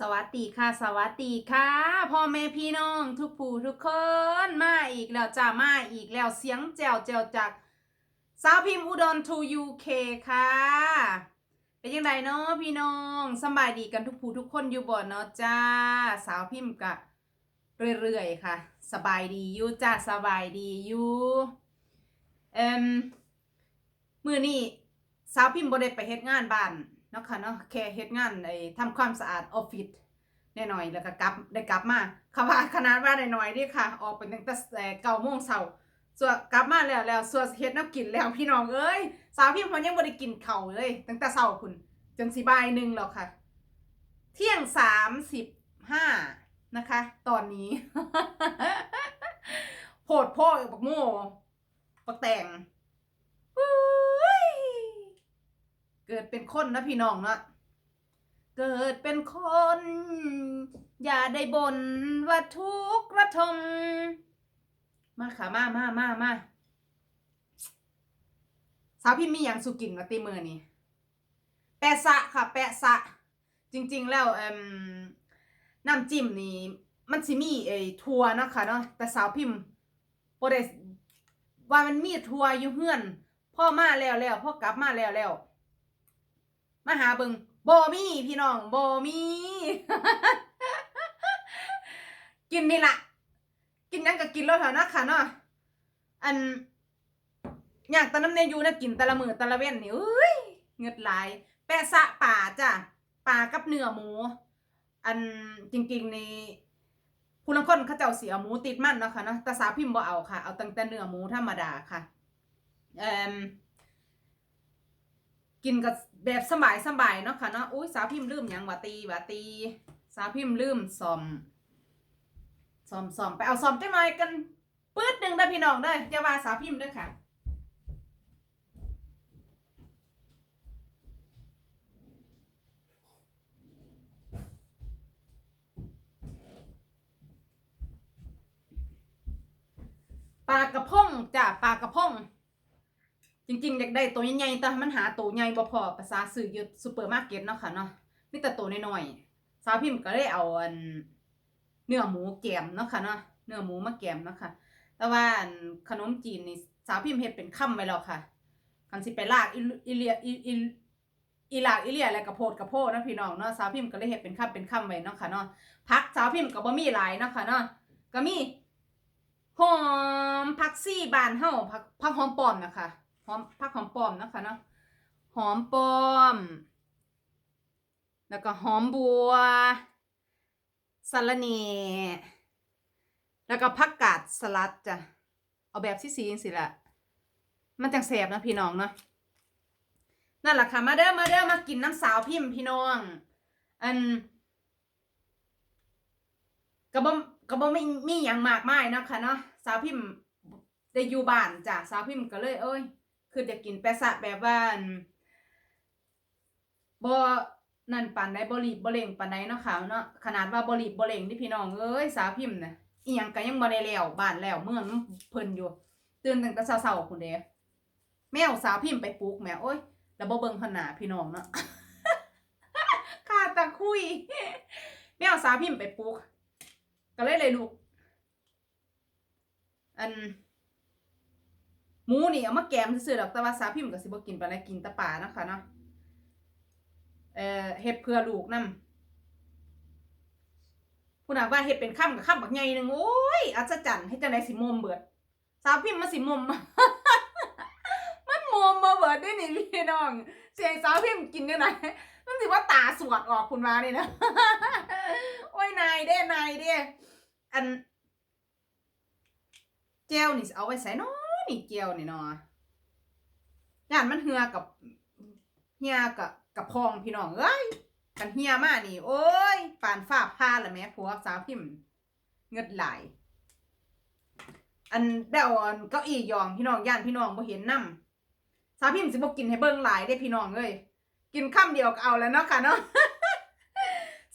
สวัสดีค่ะ สวัสดีค่ะพ่อแม่พี่น้องทุกผู้ทุกคนมาอีกแล้วจ้ามาอีกแล้วเสียงแจวแจวจากสาวพิมพ์อุดร to UK ค่ะ เป็นยังไงเนาะพี่น้องสบายดีกันทุกผู้ทุกคนอยู่บ่เนาะจ้าสาวพิมพ์กะเรื่อยๆค่ะ สบายดีอยู่จ้าสบายดีอยู่เอ่มมือนี้สาวพิมพ์บ่ได้ไปเฮ็ดงานบ้าน นาะค่ะเนาะแค่เฮ็ดงานไอ้ทำความสะอาดออฟฟิศแน่หน่อยแล้วก็กลับได้กลับมาค่ะว่าขนาดว่าได้หน่อยเดิค่ะ ออกไปตั้งแต่เก้าโมงเช้าส่วนกลับมาแล้วแล้วส่วนเฮ็ดน้ำกินแล้วพี่น้องเอ้ยสาวพิมพ์เพิ่นยังบ่ได้กินเข้าเลยตั้งแต่เช้าพุ่นจนสิบ่ายหนึ่งแล้วค่ะ เที่ยงสามสิบห้านะคะ ตอนนี้โพดพ่อกับบักโม่ปักแต่งอุ้ย เกิดเป็นคนนะพี่น้องเนาะเกิดเป็นคน อย่าได้บ่นว่าทุกข์ระทม มาค่ะมามามามาสาวพี่มีอย่างสุกินมาตีมือนี่แปะสะค่ะ แปะสะ จริง ๆ แล้วเอ่มน้ำจิ้มนี่มันสิมีไอ้ทัวนะคะเนาะแต่สาวพิมพ์บ่ได้ว่ามันมีทัวอยู่เฮือนพ่อมาแล้วแล้วพ่อกลับมาแล้วแล้ว มาหาเบิงบ่มีพี่น้องบ่มีกินนี่ละกินยังก็กินแล้วเถอะนะค่ะเนาะอันอยากตะน้ำเนยูนะกินแต่ละมือแต่ละเว้นนี่เอ้ยเงือดไหลายแปะสะป่าจ้ะป่ากับเนื้อหมู อันจริงๆนี่ผู้ลังคนเขาเจ้าเสียหมูติดมันเนาะค่ะเนาะแต่สาวพิมพ์บ่เอาค่ะ เอาตั้งแต่เนื้อหมูธรรมดาค่ะเอ่มกินกับ แบบสบายสบายเนาะค่ะเนาะอุ้ยสาวพิมพ์ลืมยังว่าตีว่าตี สาวพิมพ์ลืมซอมซอมซอมไปเอาซอมจังหน่อยกันปื๊ดหนึ่งได้พี่น้องได้ออย่าว่าสาวพิมพ์ด้อค่ะปลากระพงจ้ะปลากระพง จริงๆเด็กได้ตัวใหญ่ๆแต่มันหาตัวใหญ่บ่พอภาษาซื้ออยู่ซูเปอร์มาร์เก็ตเนาะค่ะเนาะมีแต่ตัวน้อยๆสาวพิมพ์ก็เลยเอาอันเนื้อหมูแกมเนาะค่ะเนาะเนื้อหมูมาแกมเนาะค่ะแต่ว่าขนมจีนนี่สาวพิมพ์เฮ็ดเป็นค่ำไว้แล้วค่ะคันสิไปลากอิเลียอิอีลากอิเลียอะไรกระโพดกระโพดนะพี่น้องเนาะสาวพิมพ์ก็เลยเฮ็ดเป็นค่ำเป็นค่ำไว้เนาะค่ะเนาะผักสาวพิมพ์ก็บ่มีหลายเนาะค่ะเนาะก็มีหอมผักซี่บานเฮาผักผักหอมปอมนะคะ หอมผักหอมปลอมนะคะเนาะหอมปลอม แล้วก็หอมบัวสะระเนแล้วก็ผักกาดสลัดจ้ะเอาแบบสีๆจังสิละมันจังแสบนะพี่น้องเนาะนั่นแหละค่ะมาเด้อมาเด้อมากินน้ำสาวพิมพ์พี่น้อง อันก็บ่ก็บ่มีมีหยังมากมายเนาะค่ะเนาะสาวพิมพ์ได้อยู่บ้านจ้ะสาวพิมพ์ก็เลยเอ้ย คืออยากกินแปะสะแบบว่าบ่นั่นปานใดบ่รีบบ่เร่งปานใดเนาะค่ะเนาะขนาดว่าบ่รีบบ่เร่งนี่พี่น้องเอ้ยสาวพิมพ์น่ะอีหยังก็ยังบ่ได้แล้วบ้านแล้วเมืองเพิ่นอยู่ ตื่นตั้งแต่เช้าๆพุ่นเด้แมวสาวพิมพ์ไปปลุกแม่โอ้ยแล้วบ่เบิ่งพนหน้าพี่น้องเนาะข้าตะคุยแมวสาวพิมพ์ไปปลุกก็เลยเลยลูกอัน หมูนี่เอามาแกมซื่อๆดอกแต่ว่าสาวพิมพ์ก็สิบ่กินปานใดกินตะป่านะคะเนาะเอ่อเฮ็ดเพื่อลูกนำผู้น่ะว่าเฮ็ดเป็นค่ำกับค่ำบักใหญ่หนึงโอ้ยอัศจรรย์เฮ็ดจังได๋สิมุมเบิดสาวพิมพ์มาสิมุมมันมุมมาเบิดได้นี่พี่น้อง เสียงสาวพิมพ์กินจังไดมันสิว่าตาสวดออกคุณมานี่นะโอ้ยนายเด้นายเด้อันเจลนี่เอาไว้ใส่น้อ นี่เจลนี่เนาะย่านมันเหือกับเฮียกับกับพองพี่น้องเอ้ยกันเฮียมากนี่ โอ้ยปานฟ้าพาละแม่ผัวสาวพิมพ์เงิดหลายอันได้อาอันเก้าอี้ยองพี่น้องย่านพี่น้องบ่เห็นนํสาวพิมพ์สิบ่กินให้เบิ่งหลายเด้พี่น้องเอ้ยกินคำเดียวก็เอาแล้วเนาะค่ะเนาะ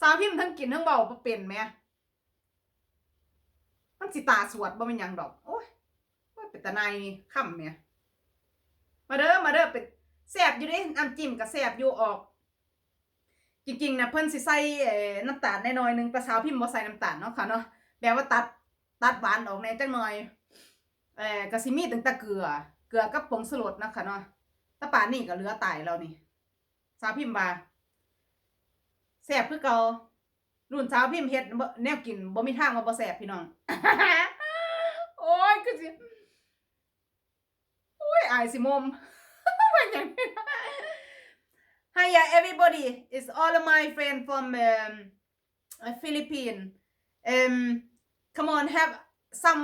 สาวพิมพ์ทั้งกินทั้งเบาบ่เป็นแหม่มันสิตาสวดบ่เป็นหยังดอกโอ้ย เป็นตาในค่ำแหม่ยมาเด้อมาเด้อเป็นแซ่บอยู่ด้น้ำจิ้มก็แซ่บอยู่ออก จริงๆนะเพิ่นสิใส่น้ำตาลน้อยๆหนึงแต่สาวพิมพ์บ่ใส่น้ำตาลเนาะค่ะเนาะแบบว่าตัดตัดหวานออกแน่จักหน่อยเอ่อก็สิมีตั้งแต่เกลือ เกลือกับผงชูรสเนะค่ะเนาะต่ป่านนี้ก็เหลือตายแล้วนี่สาวพิมพ์ว่าแซ่บคือเก่ารุ่นสาวพิมพ์เฮ็ดบ่แนวกินบ่มีทางว่าบ่แซ่บพี่น้องโอ้ยคือสิ อ้ยอายสิมม ว่าหยัง Hiya everybody it's all of my friend from um, uh, Philippines um come on have some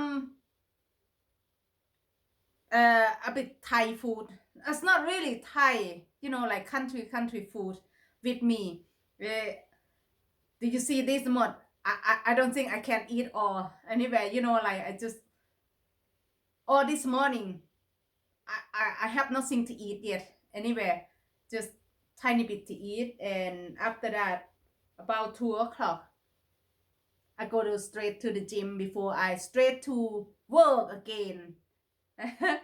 uh, a bit Thai food it's not really Thai you know like country country food with me uh, did you see this mod I, I I don't think I can eat all anyway you know like I just all this morning I, I I have nothing to eat yet anyway just tiny bit to eat and after that about two o'clock I go to straight to the gym before I straight to work again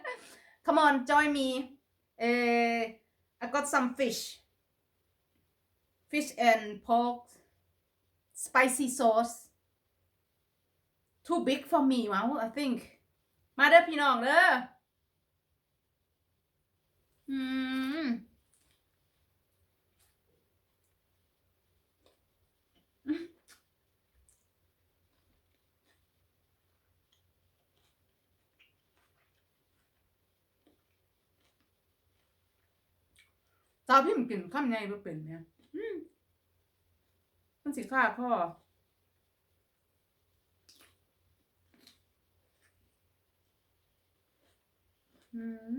come on join me uh, I got some fish fish and pork spicy sauce too big for me wow I think มาเด้อพี่น้องเด้อ อืมสาพี่มันกินข้ามไงบ่เป็นเนี่ยอืมมันสิฆ่าพ่ออืม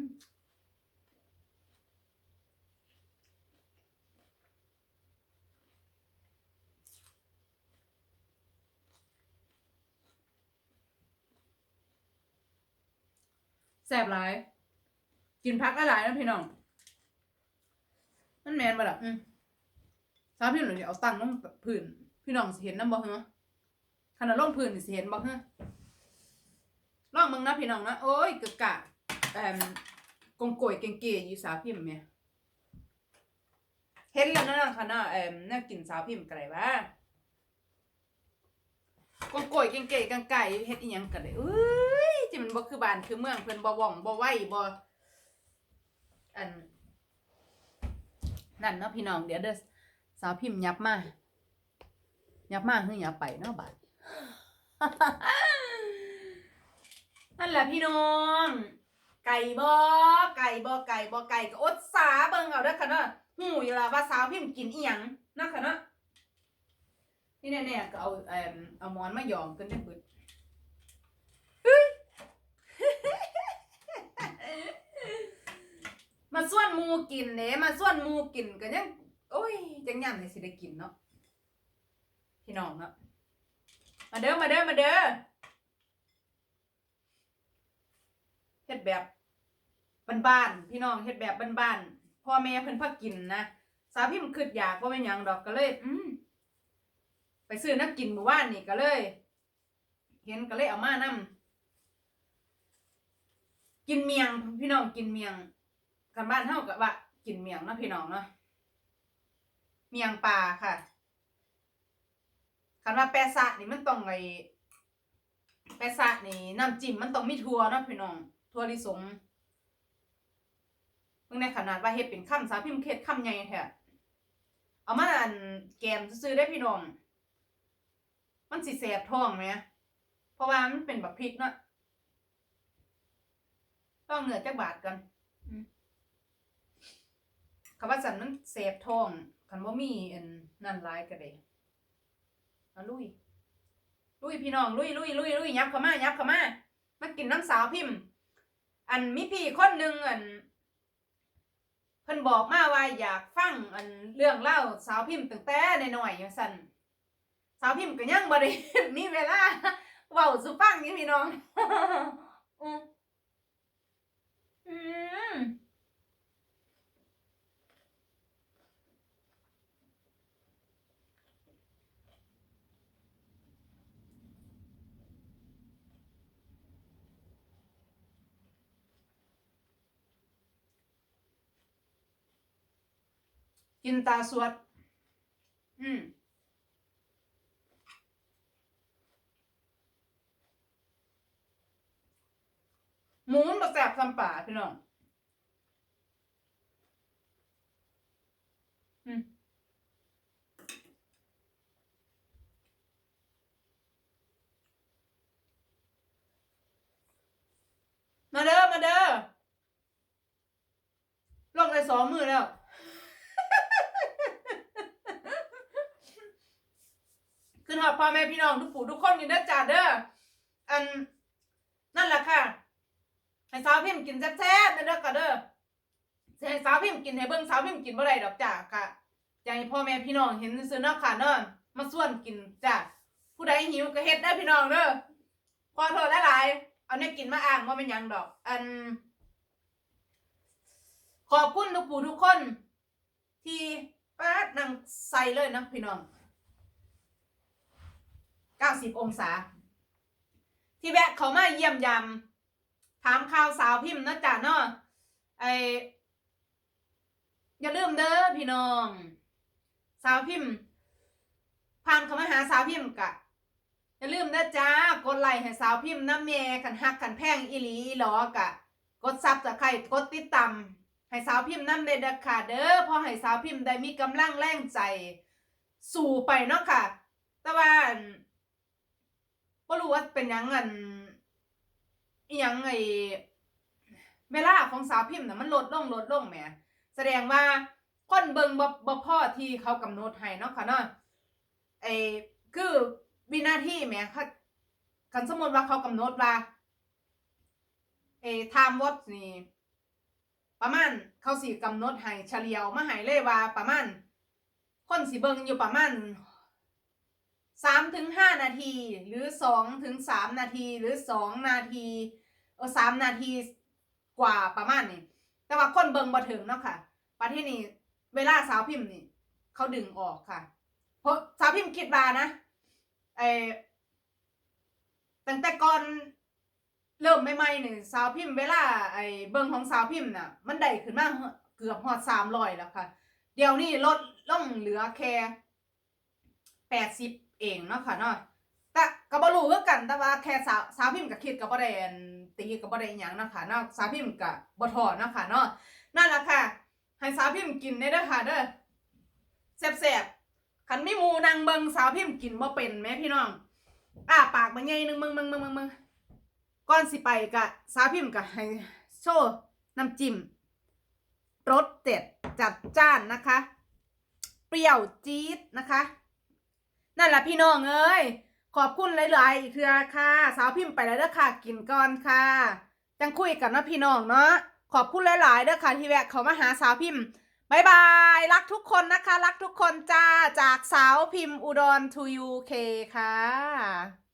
แซ่บหลาย กินพักหลายๆนะพี่น้อง มันแมนบ่ล่ะอืมสาวพี่หนูเอาตั้งลงพื้น พี่น้องสิเห็นนำบ่เหรอขนาดลงพื้นนี่สิเห็นบ่เหรอลองมึงนะพี่น้องนะโอ้ยกะกะแอมกงโกยเก่งๆอยู่สาวพิมพ์แม่เห็นแล้วนะค่ะนะแอมน่ากินสาวพิมพ์ไก่ว่ากงโกยเก่งๆกังไก่เฮ็ดอีหยังกันได้เอ้ย จิมันบ่คือบ้านคือเมืองเพิ่นบ่ว่องบ่ไหวบ่อันนั่นเนาะพี่น้องเดี๋ยวเด้อสาวพิมพ์ยับมายับมาคือยับไปเนาะบาดนั่นแหละพี่น้อง ไก่บ่ไก่บ่ไก่บ่ไก่ก็อดสาเบิ่งเอาเด้อค่ะเนาะหูอยู่ล่ะว่าสาวพิมพ์กินอีหยังเนาะค่ะเนาะนี่แน่ๆก็เอาเอ่อเอาหมอนมาหยอมกันได้เบิด มาส่วนหมูกินเด้มาส่วนหมูกินก็ยังโอ้ยจังยำนี่สิได้กินเนาะพี่น้องเนาะมาเด้อมาเด้อมาเด้อเฮ็ดแบบบ้านๆพี่น้องเฮ็ดแบบบ้านๆพ่อแม่เพิ่นพักกินนะสาวพิมพ์คิดอยากบ่เป็นหยังดอกก็เลย อืมไปซื้อน้ำกินเมื่อวานนี่ก็เลย เห็นก็เลยเอามานํกินเมียงพี่น้องกินเมียง กันบ้านเท่ากับว่ากินเมียงเนาะพี่น้องเนาะเมียงปลาค่ะคันว่าแปะซะนี่มันต้องไอแปะซะนี่น้ำจิ้มมันต้องมีถั่วเนาะพี่น้องถั่วลิสงเพิ่งในขนาดว่าเฮ็ดเป็นคำสาวพิมพ์เฮ็ดคำใหญ่แท้เอามาอันแกมซื้อได้พี่น้อง มันสิแสบท้องไหมเพราะว่ามันเป็นบักพริกเนาะต้องเหนือจักบาทกัน คำว่าสันมันเซฟท้องคันว่ามีอันนั่นหลายก็ได้เอาลุย ลุยพี่น้องลุยลุยลุยลุยยับเข้ามายับเข้ามามากินน้ำสาวพิมพ์ อันมีพี่คนหนึ่งอันเพิ่นบอกมาว่าอยากฟังอันเรื่องเล่าสาวพิมพ์ตั้งแต่ใน้อยอยู่สั่นสาวพิมพ์ก็ยังบ่ได้มีเวลาเว้าสุฟังนี่พี่น้องอืม กินตาสวด อืมหมูมันบ่แสบซ้ำป่าพี่น้องอืมมาเด้อ มาเด้อลงได้สองมือแล้ว ขึ้ นหอดพ่อแม่พี่น้องทุกผู้ทุกคนอยู่นะจ่าเด้ออันนั่นแหละค่ะให้สาวพิมพ์กินแซ่บๆเด้อก็เด้อให้สาวพิมพ์กินให้เบิ่งสาวพิมพ์กินบ่ได้ดอกจ้ากะอยากให้พ่อแม่พี่น้องเห็นซื่อเนาะค่ะเนาะมาส่วนกินจ้ะผู้ใดหิวก็เฮ็ดได้พี่น้องเด้อขอโทษหลายๆเอาเนี่ยกินมาอ้างว่าเป็นยังดอก อัน ขอบคุณทุกผู้ทุกคน ที่ป้าดนั่งใส่เลยนะพี่น้อง 90 องศา ที่แวะเขามาเยี่ยมยามถามข่าวสาวพิมพ์นะจ๊ะเนาะไออย่าลืมเด้อพี่น้อง สาวพิมพ์ผ่านเขามาหาสาวพิมพ์กะอย่าลืมเด้อจ้ากดไลค์ให้สาวพิมพ์น้ำแม่ขันหักขันแพงอีหลีอีหลอกะ กดซับจะใครกดติดตามให้สาวพิมพ์น้ำเด้อเด้อค่ะเด้อพอให้สาวพิมพ์ได้มีกำลังแรงใจ สู่ไปเนาะค่ะ แต่ว่าอั่น บ่รู้ว่าเป็นยังอันอีหยังไอเวลาของสาวพิมพ์น่ะมันลดลงลดลงแหมแสดงว่าคนเบิงบ่บ่พอที่เขากำหนดให้เนาะค่ะเนาะไอคือวินาทีแหมค่ะคันสมมติว่าเขากำหนดว่าเอไทม์วอตนี่ประมาณเขาสิกำหนดให้เฉลียวมาให้เลยว่าประมาณคนสิเบิงอยู่ประมาณ สามถึงห้านาที หรือสองถึงสามนาที หรือสองนาทีเออสามนาทีกว่าประมาณนี้ แต่ว่าคนเบิงบ่ถึงเนาะค่ะประเทศนี้เวลาสาวพิมพ์นี่เขาดึงออกค่ะ เพราะสาวพิมพ์คิดว่านะไอตั้งแต่ก่อนเริ่มใหม่ๆนี่สาวพิมพ์เวลาไอเบิงของสาวพิมพ์น่ะ มันได้ขึ้นมาเกือบฮอดสามร้อยแล้วค่ะ เดี๋ยวนี้ลดลงเหลือแค่ แปดสิบเองเนาะค่ะเนาะแต่ก็บ่รู้คือกันแต่ว่าแค่สาวสาวพิมพ์ก็คิดก็บ่ได้อันตีก็บ่ได้อิหยังเนาะค่ะเนาะสาวพิมพ์ก็บ่ท้อเนาะค่ะเนาะนั่นแหละค่ะให้สาวพิมพ์กินได้เด้อค่ะเด้อแซ่บๆคันมีหมูนางเบิงสาวพิมพ์กินบ่เป็นแหม่พี่น้องอ้าปากมาใหญ่หนึงมึงมึงมึงมึงมึงก่อนสิไปกะสาวพิมพ์กะให้โชว์น้ำจิ้มรสเด็ดจัดจ้านนะคะ เปรี้ยวจี๊ดนะคะ นั่นแหละพี่น้องเอ้ยขอบคุณหลายๆอีกเทือค่ะ สาวพิมพ์ไปแล้วเด้อค่ะกินก่อนค่ะจังคุยกันนะพี่น้องเนาะขอบคุณหลายๆเด้อค่ะที่แวะเขามาหาสาวพิมพ์บายบายรักทุกคนนะคะ รักทุกคนจ้าจากสาวพิมพ์อุดรทูยูเคค่ะ